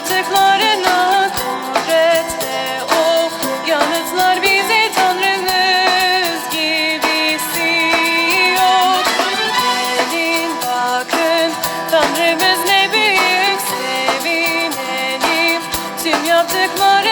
yaptıklarına kudretle o yanıtlar bize Tanrımız gibisi yok. Gelin bakın Tanrımız ne büyük sevinelim tüm yaptıkları